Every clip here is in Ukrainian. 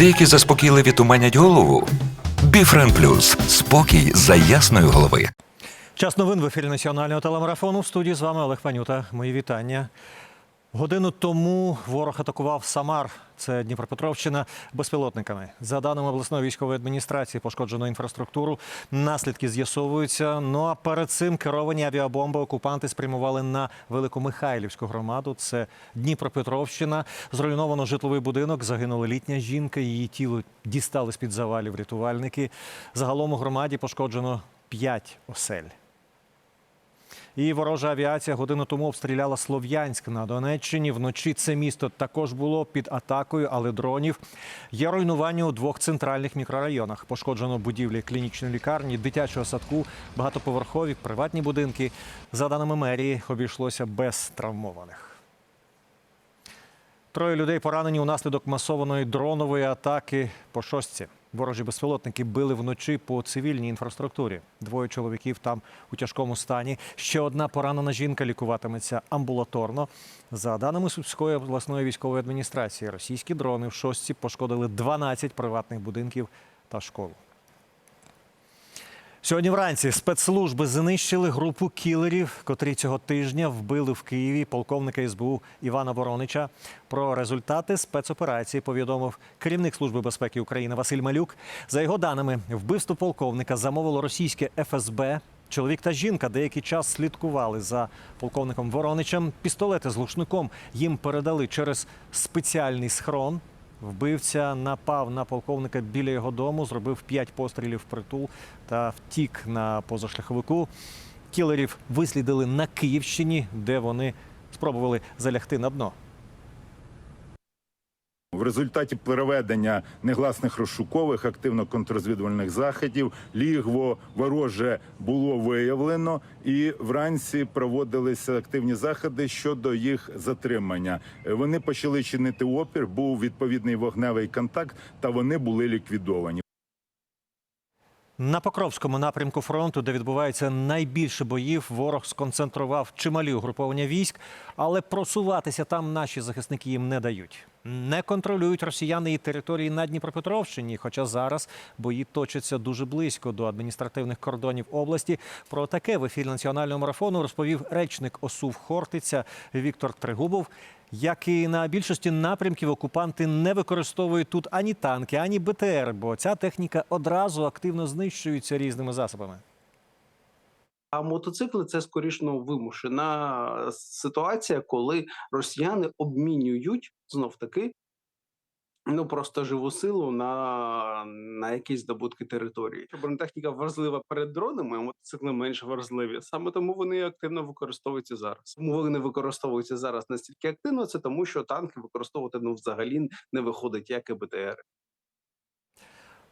Деякі заспокійливі туманять голову. Біфрен Плюс спокій за ясної голови. Час новин в ефірі національного телемарафону. В студії з вами Олег Панюта. Мої вітання. Годину тому ворог атакував Самар, це Дніпропетровщина, безпілотниками. За даними обласної військової адміністрації, пошкоджено інфраструктуру. Наслідки з'ясовуються. Ну а перед цим керовані авіабомби окупанти спрямували на Великомихайлівську громаду. Це Дніпропетровщина. Зруйновано житловий будинок. Загинула літня жінка. Її тіло дістали з під завалів рятувальники. Загалом у громаді пошкоджено п'ять осель. І ворожа авіація годину тому обстріляла Слов'янськ на Донеччині. Вночі це місто також було під атакою, але дронів. Є руйнування у двох центральних мікрорайонах. Пошкоджено будівлі клінічної лікарні, дитячого садку, багатоповерхові, приватні будинки. За даними мерії, обійшлося без травмованих. Троє людей поранені унаслідок масованої дронової атаки по шостці. Ворожі безпілотники били вночі по цивільній інфраструктурі. Двоє чоловіків там у тяжкому стані. Ще одна поранена жінка лікуватиметься амбулаторно. За даними Сумської обласної військової адміністрації, російські дрони в шостці пошкодили 12 приватних будинків та школу. Сьогодні вранці спецслужби знищили групу кілерів, котрі цього тижня вбили в Києві полковника СБУ Івана Воронича. Про результати спецоперації повідомив керівник Служби безпеки України Василь Малюк. За його даними, вбивство полковника замовило російське ФСБ. Чоловік та жінка деякий час слідкували за полковником Вороничем. Пістолети з глушником їм передали через спеціальний схрон. Вбивця напав на полковника біля його дому, зробив п'ять пострілів притул та втік на позашляховику. Кілерів вислідили на Київщині, де вони спробували залягти на дно. В результаті проведення негласних розшукових активно-контррозвідувальних заходів лігво вороже було виявлено, і вранці проводилися активні заходи щодо їх затримання. Вони почали чинити опір, був відповідний вогневий контакт, та вони були ліквідовані. На Покровському напрямку фронту, де відбувається найбільше боїв, ворог сконцентрував чималі угруповання військ, але просуватися там наші захисники їм не дають. Не контролюють росіяни і території на Дніпропетровщині, хоча зараз бої точаться дуже близько до адміністративних кордонів області. Про таке в ефірі національного марафону розповів речник ОСУВ Хортиця Віктор Тригубов. Як і на більшості напрямків, окупанти не використовують тут ані танки, ані БТР, бо ця техніка одразу активно знищується різними засобами. А мотоцикли це скоріш ну, вимушена ситуація, коли росіяни обмінюють знов таки ну просто живу силу на, на якісь здобутки території. Бронетехніка вразлива перед дронами, а мотоцикли менш вразливі. Саме тому вони активно використовуються зараз. Тому вони використовуються зараз настільки активно. Це тому, що танки використовувати ну взагалі не виходить, як і БТР.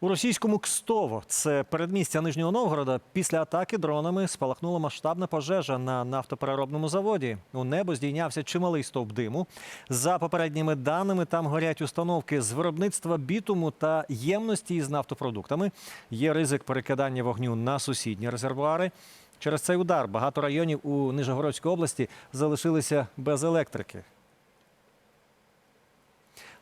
У російському Кстово, це передмістя Нижнього Новгорода, після атаки дронами спалахнула масштабна пожежа на нафтопереробному заводі. У небо здійнявся чималий стовп диму. За попередніми даними, там горять установки з виробництва бітуму та ємності із нафтопродуктами. Є ризик перекидання вогню на сусідні резервуари. Через цей удар багато районів у Нижегородській області залишилися без електрики.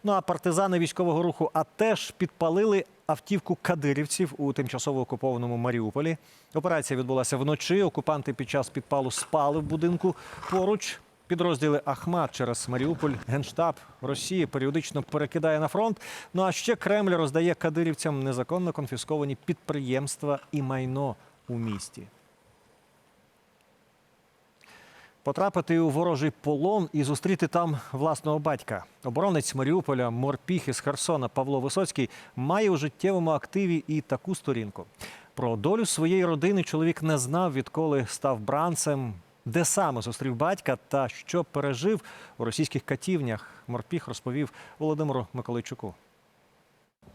Ну а партизани військового руху АТЕШ підпалили автівку кадирівців у тимчасово окупованому Маріуполі. Операція відбулася вночі. Окупанти під час підпалу спали в будинку поруч. Підрозділи Ахмат через Маріуполь генштаб Росії періодично перекидає на фронт. Ну а ще Кремль роздає кадирівцям незаконно конфісковані підприємства і майно у місті. Потрапити у ворожий полон і зустріти там власного батька. Оборонець Маріуполя, морпіх із Херсона Павло Висоцький має у життєвому активі і таку сторінку. Про долю своєї родини чоловік не знав, відколи став бранцем, де саме зустрів батька та що пережив у російських катівнях. Морпіх розповів Володимиру Миколайчуку.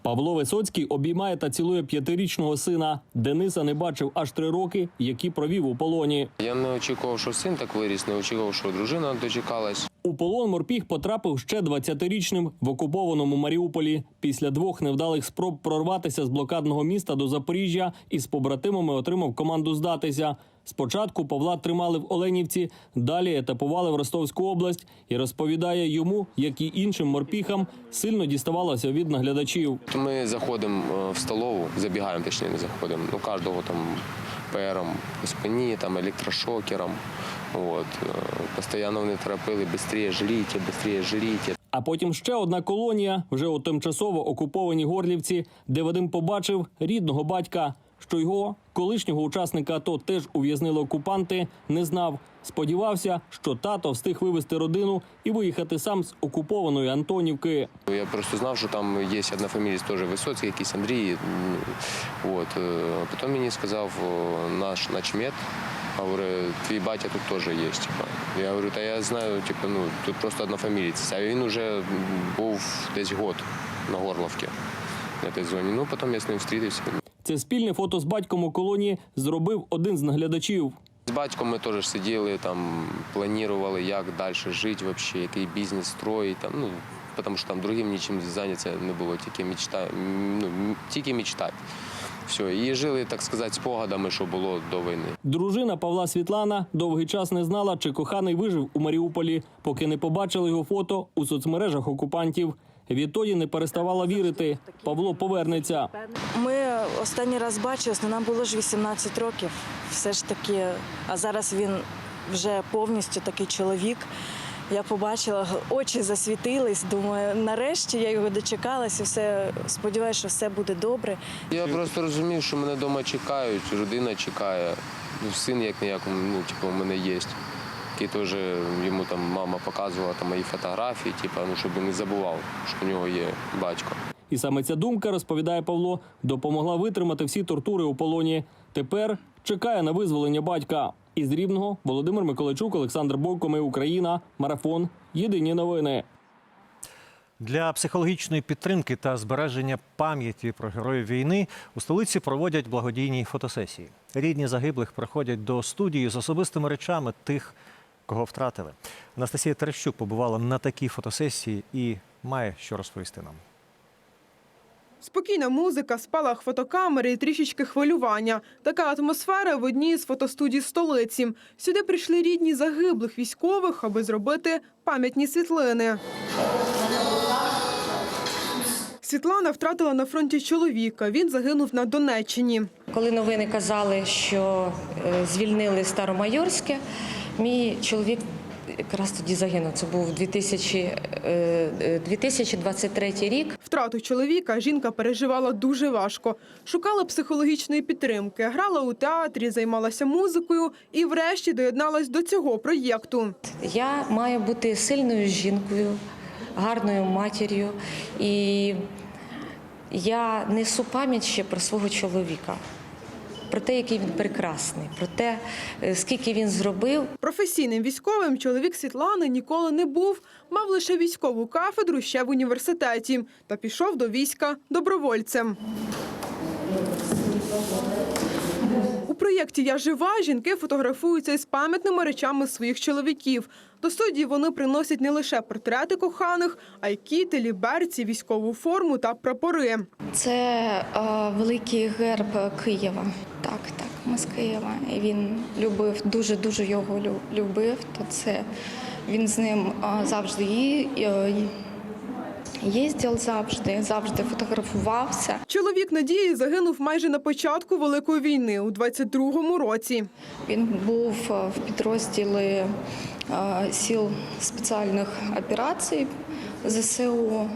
Павло Висоцький обіймає та цілує п'ятирічного сина. Дениса не бачив аж три роки, які провів у полоні. Я не очікував, що син так виріс, не очікував, що дружина дочекалась. У полон морпіг потрапив ще 20-річним в окупованому Маріуполі. Після двох невдалих спроб прорватися з блокадного міста до Запоріжжя із побратимами отримав команду здатися. Спочатку Павла тримали в Оленівці, далі етапували в Ростовську область і розповідає йому, як і іншим морпіхам, сильно діставалося від наглядачів. Ми заходимо е, в столову, забігаємо, точніше, не заходимо. Ну, кожного там пером по спині, там електрошокером. От. е, Постійно вони трапили, швидше жріть, швидше жріть. А потім ще одна колонія вже у тимчасово окупованій Горлівці, де Вадим побачив рідного батька, що його колишнього учасника АТО теж ув'язнили окупанти, не знав. Сподівався, що тато встиг вивезти родину і виїхати сам з окупованої Антонівки. Я просто знав, що там є одна фамілія теж Висоцький, якийсь Андрій. От. е, Потім мені сказав наш начмет, говорить, твій батя тут теж є. Я говорю, та я знаю, типу, ну, тут просто одна фамілія. А він вже був десь год на Горловці на тій зоні. Ну, потім я з ним зустрівся. Це спільне фото з батьком у колонії зробив один з наглядачів. З батьком ми теж сиділи, там, планували, як далі жити, вообще, який бізнес строїть. Там, ну, тому що там другим нічим зайнятися не було, тільки мечта, ну, тільки мечтати. Все, і жили, так сказати, спогадами, що було до війни. Дружина Павла Світлана довгий час не знала, чи коханий вижив у Маріуполі, поки не побачили його фото у соцмережах окупантів. Відтоді не переставала вірити. Павло повернеться. Ми останній раз бачились, ну, нам було ж 18 років. Все ж таки, а зараз він вже повністю такий чоловік. Я побачила, очі засвітились. Думаю, нарешті я його дочекалась і все сподіваюся, що все буде добре. Я просто розумів, що мене вдома чекають, родина чекає. Ну, Син як ніяк, ну, типу, у мене є. Який теж йому там мама показувала там, мої фотографії, типу, ну, щоб він не забував, що у нього є батько. І саме ця думка, розповідає Павло, допомогла витримати всі тортури у полоні. Тепер чекає на визволення батька. Із Рівного Володимир Миколайчук, Олександр Бойко, Ми Україна, Марафон. Єдині новини. Для психологічної підтримки та збереження пам'яті про героїв війни у столиці проводять благодійні фотосесії. Рідні загиблих приходять до студії з особистими речами тих, кого втратили. Анастасія Терещук побувала на такій фотосесії і має що розповісти нам. Спокійна музика, спалах фотокамери і трішечки хвилювання. Така атмосфера в одній з фотостудій столиці. Сюди прийшли рідні загиблих військових, аби зробити пам'ятні світлини. Світлана втратила на фронті чоловіка. Він загинув на Донеччині. Коли новини казали, що е, звільнили Старомайорське, мій чоловік якраз тоді загинув. Це був 2000, е, е, 2023 рік. Втрату чоловіка жінка переживала дуже важко. Шукала психологічної підтримки, грала у театрі, займалася музикою і, врешті, доєдналась до цього проєкту. Я маю бути сильною жінкою, гарною матір'ю. І я несу пам'ять ще про свого чоловіка, про те, який він прекрасний, про те, е, скільки він зробив. Професійним військовим чоловік Світлани ніколи не був, мав лише військову кафедру ще в університеті та пішов до війська добровольцем. Проєкті Я жива жінки фотографуються із пам'ятними речами своїх чоловіків. До студії вони приносять не лише портрети коханих, а й кітелі, берці, військову форму та прапори. Це е, великий герб Києва. Так, так, ми з Києва. І він любив, дуже дуже його любив. То це він з ним е, завжди е, їздив, завжди, завжди фотографувався. Чоловік Надії загинув майже на початку Великої війни у 22-му році. Він був е, в підрозділі сіл спеціальних операцій ЗСУ.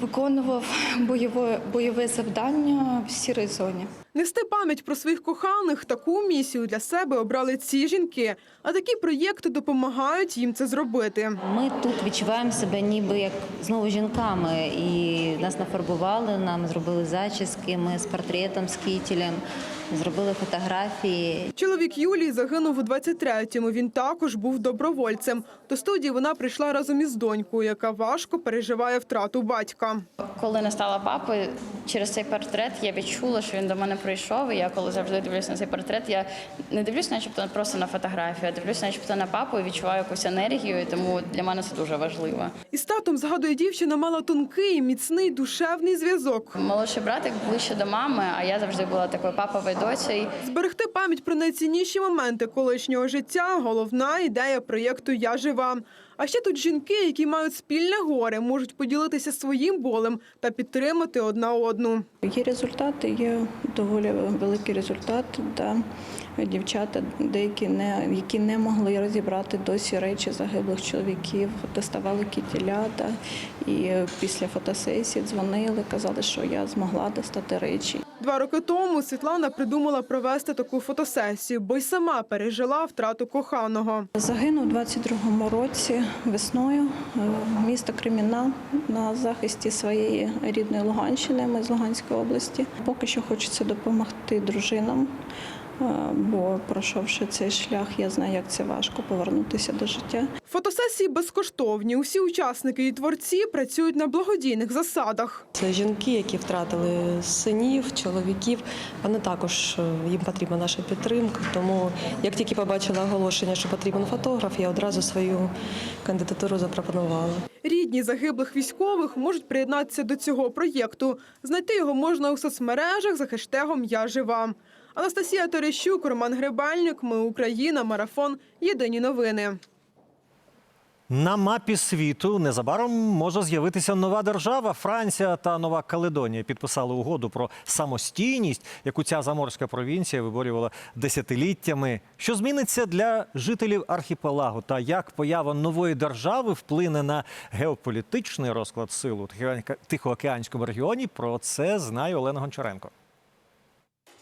Виконував бойове, бойове завдання в сірій зоні. Нести пам'ять про своїх коханих таку місію для себе обрали ці жінки. А такі проєкти допомагають їм це зробити. Ми тут відчуваємо себе ніби як знову жінками, і нас нафарбували, нам зробили зачіски. Ми з портретом, з кітелем. Зробили фотографії. Чоловік Юлії загинув у 23-му. Він також був добровольцем. До студії вона прийшла разом із донькою, яка важко переживає втрату батька. Коли не стала папою, через цей портрет я відчула, що він до мене прийшов. І я коли завжди дивлюся на цей портрет, я не дивлюся, начебто просто на фотографію, а дивлюся, начебто на папу і відчуваю якусь енергію. І тому для мене це дуже важливо. Із татом, згадує дівчина, мала тонкий, міцний душевний зв'язок. Молодший братик ближче до мами, а я завжди була такою паповою доцею. Зберегти пам'ять про найцінніші моменти колишнього життя – головна ідея проєкту «Я жива». А ще тут жінки, які мають спільне горе, можуть поділитися своїм болем та підтримати одна одну. Є результати, є доволі великий результат. Да. Дівчата, деякі не які не могли розібрати досі речі загиблих чоловіків, доставали кітіля, да. і після фотосесії дзвонили, казали, що я змогла достати речі. Два роки тому Світлана придумала провести таку фотосесію, бо й сама пережила втрату коханого. Загинув у 22-му році весною е, місто Креміна на захисті своєї рідної Луганщини. Ми з Луганської області. Поки що хочеться допомогти дружинам, бо пройшовши цей шлях, я знаю, як це важко повернутися до життя. Фотосесії безкоштовні. Усі учасники і творці працюють на благодійних засадах. Це жінки, які втратили синів, чоловіків. Вони також е, їм потрібна наша підтримка. Тому як тільки побачила оголошення, що потрібен фотограф, я одразу свою кандидатуру запропонувала. Рідні загиблих військових можуть приєднатися до цього проєкту. Знайти його можна у соцмережах за хештегом Я жива. Анастасія Терещук, Роман Гребельник. Ми Україна. Марафон. Єдині новини. На мапі світу незабаром може з'явитися нова держава. Франція та Нова Каледонія підписали угоду про самостійність, яку ця заморська провінція виборювала десятиліттями. Що зміниться для жителів архіпелагу та як поява нової держави вплине на геополітичний розклад сил у Тихоокеанському регіоні? Про це знає Олена Гончаренко.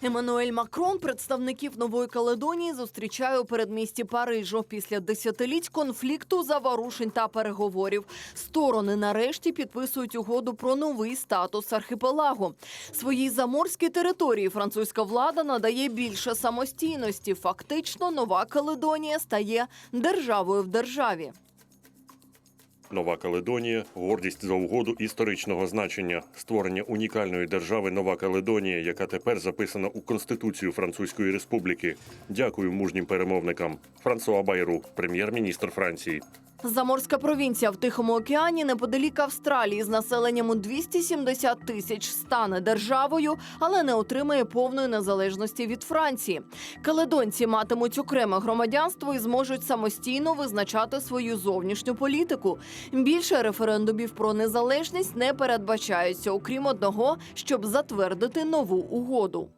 Еммануель Макрон представників Нової Каледонії зустрічає у передмісті Парижу після десятиліть конфлікту, заворушень та переговорів. Сторони нарешті підписують угоду про новий статус архіпелагу. Своїй заморській території французька влада надає більше самостійності. Фактично, Нова Каледонія стає державою в державі. Нова Каледонія гордість за угоду історичного значення, створення унікальної держави Нова Каледонія, яка тепер записана у Конституцію Французької Республіки. Дякую мужнім перемовникам. Франсуа Байру, прем'єр-міністр Франції. Заморська провінція в Тихому океані неподалік Австралії з населенням у 270 тисяч стане державою, але не отримає повної незалежності від Франції. Каледонці матимуть окреме громадянство і зможуть самостійно визначати свою зовнішню політику. Більше референдумів про незалежність не передбачається, окрім одного, щоб затвердити нову угоду.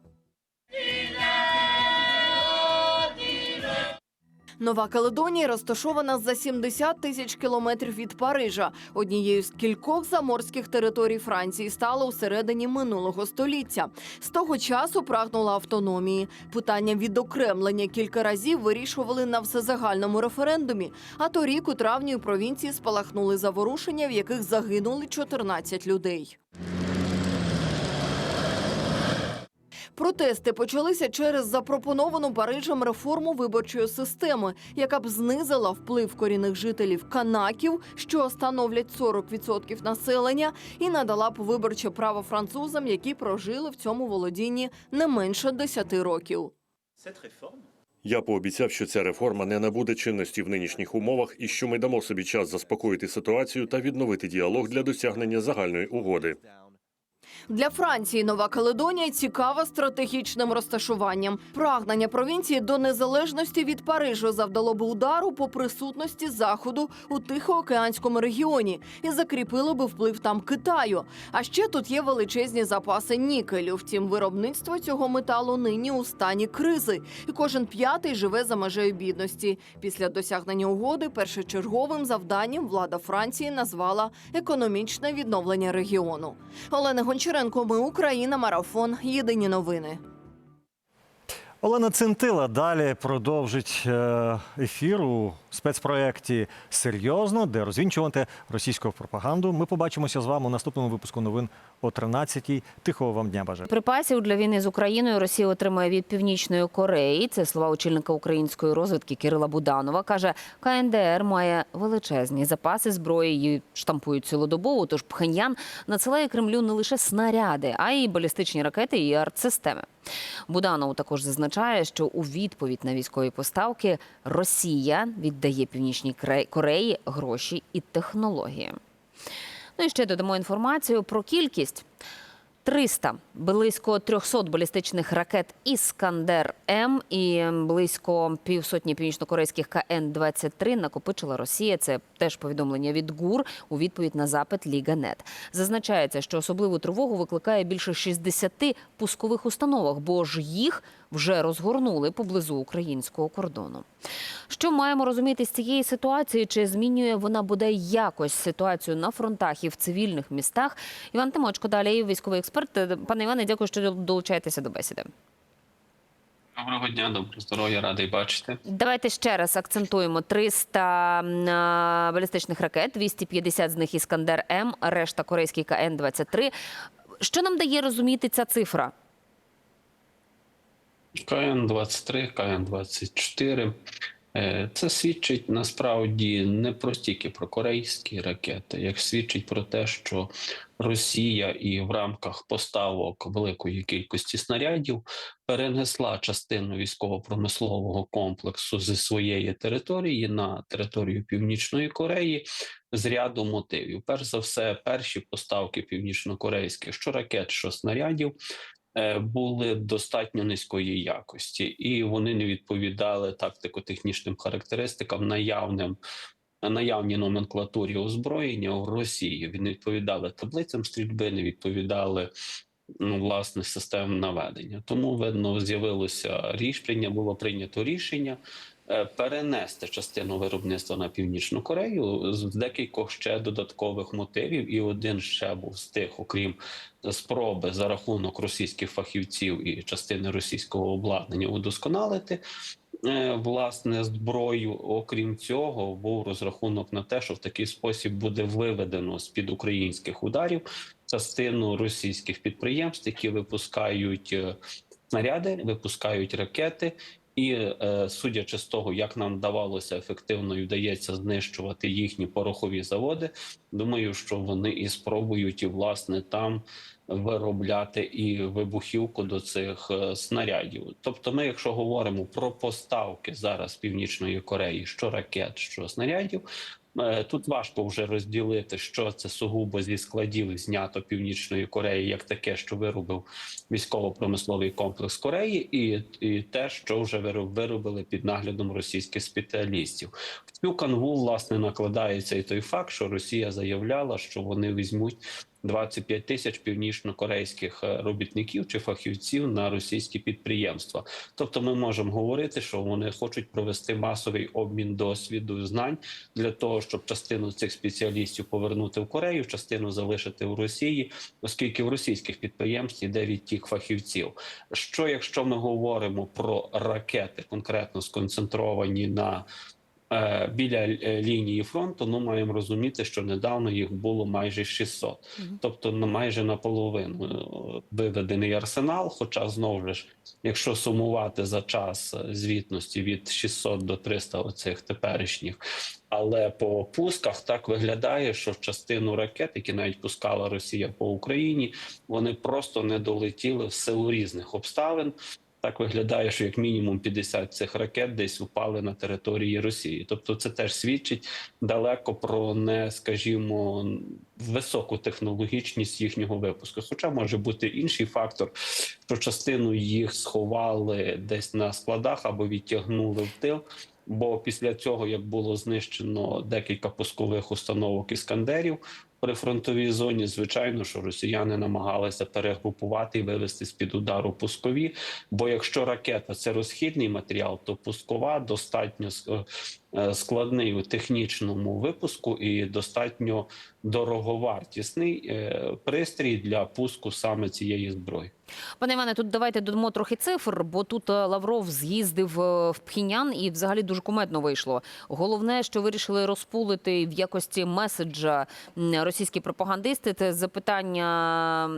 Нова Каледонія розташована за 70 тисяч кілометрів від Парижа. Однією з кількох заморських територій Франції стала у середині минулого століття. З того часу прагнула автономії. Питання відокремлення кілька разів вирішували на всезагальному референдумі. А торік у травні у провінції спалахнули заворушення, в яких загинули 14 людей. Протести почалися через запропоновану Парижем реформу виборчої системи, яка б знизила вплив корінних жителів канаків, що становлять 40% населення, і надала б виборче право французам, які прожили в цьому володінні не менше 10 років. Я пообіцяв, що ця реформа не набуде чинності в нинішніх умовах і що ми дамо собі час заспокоїти ситуацію та відновити діалог для досягнення загальної угоди. Для Франції Нова Каледонія цікава стратегічним розташуванням. Прагнення провінції до незалежності від Парижу завдало би удару по присутності заходу у Тихоокеанському регіоні і закріпило би вплив там Китаю. А ще тут є величезні запаси нікелю. Втім, виробництво цього металу нині у стані кризи, і кожен п'ятий живе за межею бідності. Після досягнення угоди першочерговим завданням влада Франції назвала економічне відновлення регіону. Олена Гончаренко, ми Україна, марафон. Єдині новини. Олена Центила далі продовжить е, ефір у спецпроєкті Серйозно, де розвінчувати російську пропаганду. Ми побачимося з вами у наступному випуску новин о 13-й. Тихого вам дня бажаю. Припасів для війни з Україною Росія отримає від Північної Кореї. Це слова очільника української розвідки Кирила Буданова. Каже, КНДР має величезні запаси зброї, її штампують цілодобово. Тож Пхеньян надсилає Кремлю не лише снаряди, а й балістичні ракети і артсистеми. Буданов також зазначає, що у відповідь на військові поставки Росія віддає Північній Кореї гроші і технології. Ну і ще додамо інформацію про кількість. 300, близько 300 балістичних ракет Іскандер М і близько півсотні північнокорейських КН-23 накопичила Росія. Це теж повідомлення від ГУР у відповідь на запит Ліга.Нет. Зазначається, що особливу тривогу викликає більше 60 пускових установок, бо ж їх вже розгорнули поблизу українського кордону. Що маємо розуміти з цієї ситуації? Чи змінює вона бодай якось ситуацію на фронтах і в цивільних містах? Іван Тимочко, далі військовий експерт. Пане Іване, дякую, що долучаєтеся до бесіди. Доброго дня, доброго здоров'я, радий бачити. Давайте ще раз акцентуємо: 300 балістичних ракет, 250 з них Іскандер М, решта корейський КН-23. Що нам дає розуміти ця цифра? КН-23, КН-24. Е, Це свідчить насправді не про стільки про корейські ракети, як свідчить про те, що Росія і в рамках поставок великої кількості снарядів перенесла частину військово-промислового комплексу зі своєї території на територію Північної Кореї з ряду мотивів. Перш за все, перші поставки північнокорейських що ракет, що снарядів були достатньо низької якості, і вони не відповідали тактико-технічним характеристикам наявним. Наявній номенклатурі озброєння в Росії Він відповідали таблицям стрільби, не відповідали ну, власне системам наведення. Тому видно, з'явилося рішення, було прийнято рішення е, перенести частину виробництва на північну Корею з декількох ще додаткових мотивів. І один ще був з тих, окрім спроби за рахунок російських фахівців і частини російського обладнання удосконалити. е, Власне, зброю, окрім цього, був розрахунок на те, що в такий спосіб буде виведено з під українських ударів частину російських підприємств, які випускають е, снаряди, випускають ракети. І е, судячи з того, як нам вдавалося ефективно і вдається знищувати їхні порохові заводи, думаю, що вони і спробують і власне там виробляти і вибухівку до цих е, снарядів. Тобто, ми, якщо говоримо про поставки зараз Північної Кореї, що ракет, що снарядів. Е, Тут важко вже розділити, що це сугубо зі складів знято Північної Кореї, як таке, що виробив військово-промисловий комплекс Кореї, і, і те, що вже вироб- виробили під наглядом російських спеціалістів. В цю канву власне накладається і той факт, що Росія заявляла, що вони візьмуть 25 тисяч північно-корейських е, робітників чи фахівців на російські підприємства. Тобто, ми можемо говорити, що вони хочуть провести масовий обмін досвіду знань для того, щоб частину цих спеціалістів повернути в Корею, частину залишити в Росії, оскільки в російських підприємств йде відтік фахівців. Що якщо ми говоримо про ракети, конкретно сконцентровані на Біля е, лінії фронту, ну маємо розуміти, що недавно їх було майже 600, тобто на майже наполовину е, виведений арсенал. Хоча знову ж, якщо сумувати за час е, звітності від 600 до 300 оцих теперішніх, але по пусках так виглядає, що частину ракет, які навіть пускала Росія по Україні, вони просто не долетіли в силу різних обставин. Так виглядає, що як мінімум 50 цих ракет десь упали на території Росії. Тобто, це теж свідчить далеко про не, скажімо, високу технологічність їхнього випуску. Хоча може бути інший фактор, що частину їх сховали десь на складах або відтягнули в тил. Бо після цього, як було знищено декілька пускових установок іскандерів прифронтовій зоні, звичайно, що росіяни намагалися перегрупувати і вивести з під удару пускові. Бо якщо ракета це розхідний матеріал, то пускова достатньо е, складний у технічному випуску і достатньо дороговартісний е, пристрій для пуску саме цієї зброї. Пане Іване, тут давайте додамо трохи цифр, бо тут е, Лавров з'їздив е, в Пхінян і взагалі дуже кумедно вийшло. Головне, що вирішили розпулити в якості меседжа російські пропагандисти, це запитання: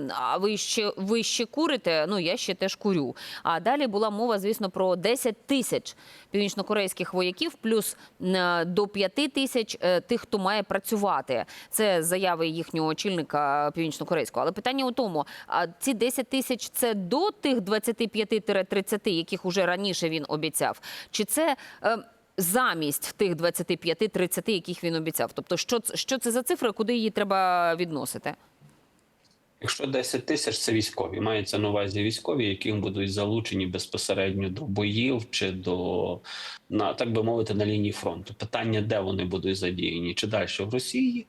а ви ще ви ще курите? Ну я ще теж курю. А далі була мова, звісно, про 10 тисяч північнокорейських вояків, плюс е, до 5 тисяч е, тих, хто має працювати. Це заяви їхнього очільника північнокорейського. Але питання у тому: а ці 10 тисяч це до тих 25-30, яких уже раніше він обіцяв, чи це е, замість тих 25-30, яких він обіцяв? Тобто, що, що це за цифра, куди її треба відносити? Якщо 10 тисяч це військові, мається на увазі військові, які будуть залучені безпосередньо до боїв чи до на так би мовити на лінії фронту. Питання, де вони будуть задіяні, чи далі в Росії,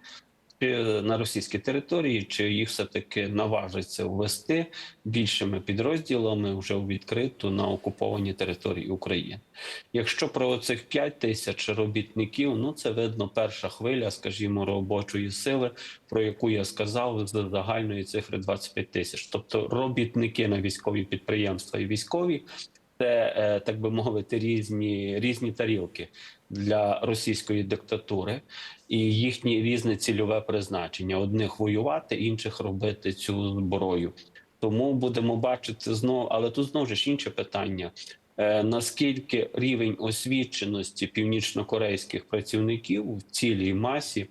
на російській території, чи їх все таки наважиться ввести більшими підрозділами вже у відкриту на окуповані території України. Якщо про цих 5 тисяч робітників, ну це видно перша хвиля, скажімо, робочої сили, про яку я сказав, з загальної цифри 25 тисяч. Тобто робітники на військові підприємства і військові. Це е, так би мовити, різні різні тарілки для російської диктатури і їхнє різне цільове призначення: одних воювати, інших робити цю зброю. Тому будемо бачити знову, але тут знову ж інше питання: наскільки рівень освіченості північнокорейських працівників в цілій масі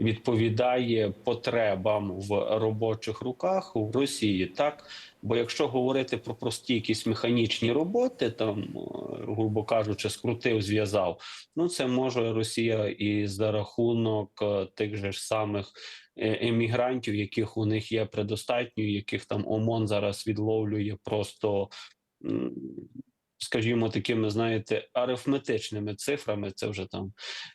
відповідає потребам в робочих руках в Росії, так бо якщо говорити про прості якісь механічні роботи, там е, грубо кажучи, скрутив, зв'язав, ну це може Росія і за рахунок е, тих же ж самих е, емігрантів, яких у них є предостатньо, яких там ОМОН зараз відловлює просто. Скажімо, такими, знаєте, арифметичними цифрами, це вже там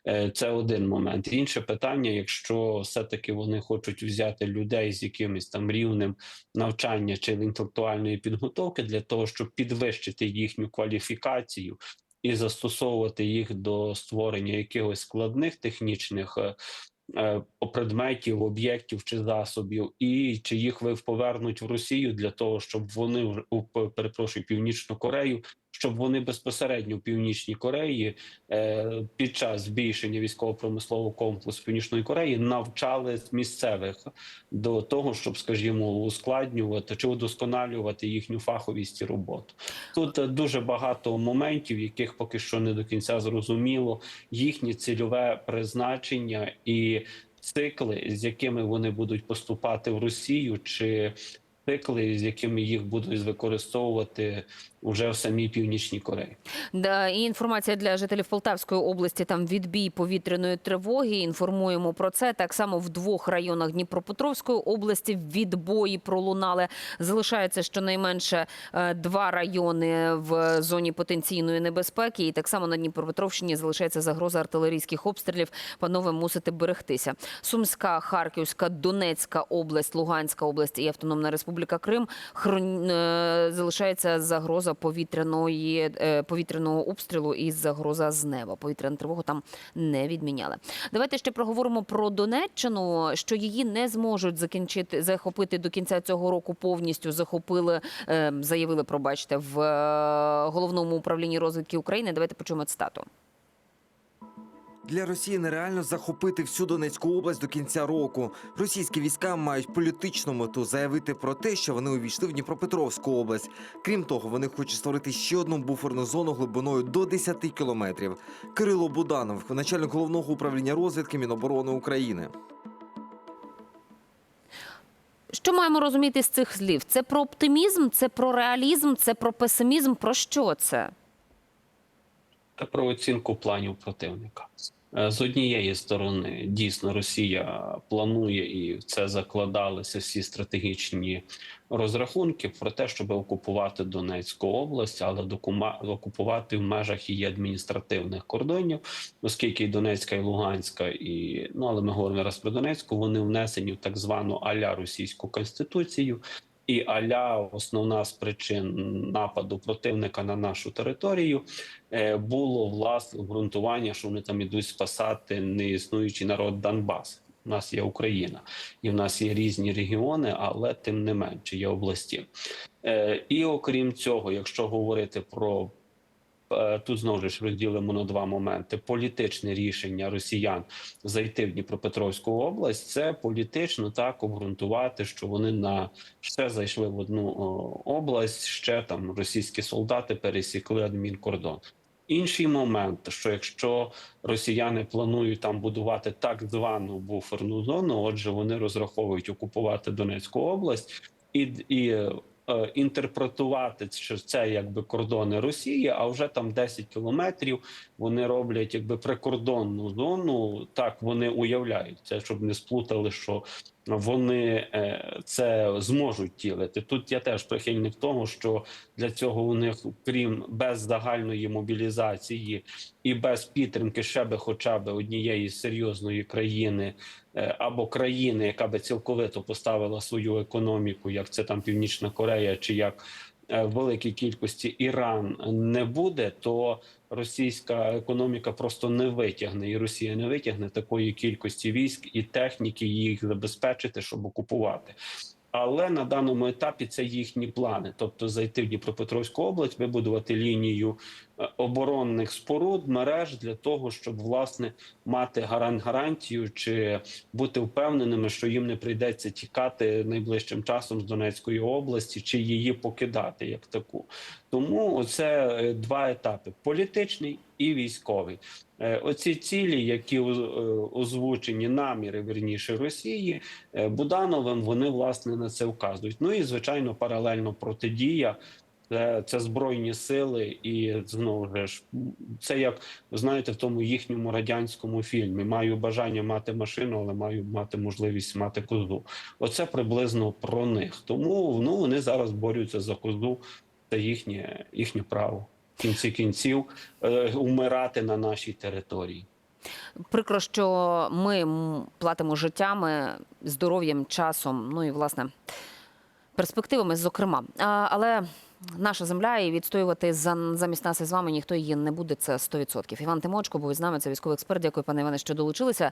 е, це один момент. Інше питання, якщо все-таки вони хочуть взяти людей з якимось там рівнем навчання чи інтелектуальної підготовки для того, щоб підвищити їхню кваліфікацію і застосовувати їх до створення якихось складних технічних е, е, предметів, об'єктів чи засобів, і чи їх повернуть в Росію для того, щоб вони в- перепрошую північну Корею, щоб вони безпосередньо в північній Кореї е, під час збільшення військово-промислового комплексу Північної Кореї навчали місцевих до того, щоб, скажімо, ускладнювати чи удосконалювати їхню фаховість і роботу. Тут е, дуже багато моментів, яких поки що не до кінця зрозуміло їхнє цільове призначення і цикли, з якими вони будуть поступати в Росію, чи цикли, з якими їх будуть використовувати вже в самій північній Кореї. Да, і інформація для жителів Полтавської області. Там відбій повітряної тривоги. Інформуємо про це. Так само в двох районах Дніпропетровської області відбої пролунали. Залишається щонайменше е, два райони в зоні потенційної небезпеки. І так само на Дніпропетровщині залишається загроза артилерійських обстрілів. Панове, мусите берегтися. Сумська, Харківська, Донецька область, Луганська область і Автономна Республіка Крим хрон... е, залишається загроза повітряної е, повітряного обстрілу і загроза з неба. Повітряну тривогу там не відміняли. Давайте ще проговоримо про Донеччину, що її не зможуть закінчити захопити до кінця цього року. Повністю захопили, е, заявили, пробачте, в е, головному управлінні розвідки України. Давайте почуємо цитату. Для Росії нереально захопити всю Донецьку область до кінця року. Російські війська мають політичну мету заявити про те, що вони увійшли в Дніпропетровську область. Крім того, вони хочуть створити ще одну буферну зону глибиною до 10 кілометрів. Кирило Буданов, начальник головного управління розвідки Міноборони України. Що маємо розуміти з цих слів? Це про оптимізм, це про реалізм, це про песимізм. Про що це? та про оцінку планів противника. Е, З однієї сторони, дійсно, Росія планує і в це закладалися всі стратегічні розрахунки про те, щоб окупувати Донецьку область, але окупувати в межах її адміністративних кордонів, оскільки і Донецька, і Луганська, і ну але ми говоримо зараз про Донецьку. Вони внесені в так звану аля російську конституцію. І аля основна з причин нападу противника на нашу територію е, було власне обґрунтування, що вони там ідуть спасати неіснуючий народ Донбас. У нас є Україна, і в нас є різні регіони, але тим не менше є області. Е, І окрім цього, якщо говорити про тут знову ж розділимо на два моменти: політичне рішення росіян зайти в Дніпропетровську область, це політично так обґрунтувати, що вони на ще зайшли в одну область, ще там російські солдати пересікли адмінкордон. Інший момент, що якщо росіяни планують там будувати так звану буферну зону, отже, вони розраховують окупувати Донецьку область і, і е, інтерпретувати, що це якби кордони Росії, а вже там 10 кілометрів вони роблять якби прикордонну зону. Так вони уявляють це, щоб не сплутали, що вони е, це зможуть тілити. Тут я теж прихильник того, що для цього у них, крім без загальної мобілізації і без підтримки ще би хоча б однієї серйозної країни е, або країни, яка би цілковито поставила свою економіку, як це там Північна Корея, чи як в великій кількості Іран не буде, то російська економіка просто не витягне, і Росія не витягне такої кількості військ і техніки їх забезпечити, щоб окупувати. Але на даному етапі це їхні плани, тобто зайти в Дніпропетровську область, вибудувати лінію е, оборонних споруд, мереж для того, щоб власне мати гарант гарантію чи бути впевненими, що їм не прийдеться тікати найближчим часом з Донецької області, чи її покидати як таку. Тому оце е, два етапи: політичний і військовий. Е, Оці цілі, які е, озвучені наміри верніше Росії е, Будановим, вони власне на це вказують. Ну і звичайно, паралельно протидія. Це, збройні сили, і знову ж це як знаєте в тому їхньому радянському фільмі. Маю бажання мати машину, але маю мати можливість мати козу. Оце приблизно про них. Тому ну вони зараз борються за козу. Це їхнє їхнє право в кінці кінців е, умирати на нашій території. Прикро, що ми платимо життями, здоров'ям, часом, ну і власне перспективами, зокрема. Але наша земля і відстоювати за замість нас і з вами ніхто її не буде. Це 100%. Іван Тимочко був із нами. Це військовий експерт. Дякую, пане Іване, що долучилися.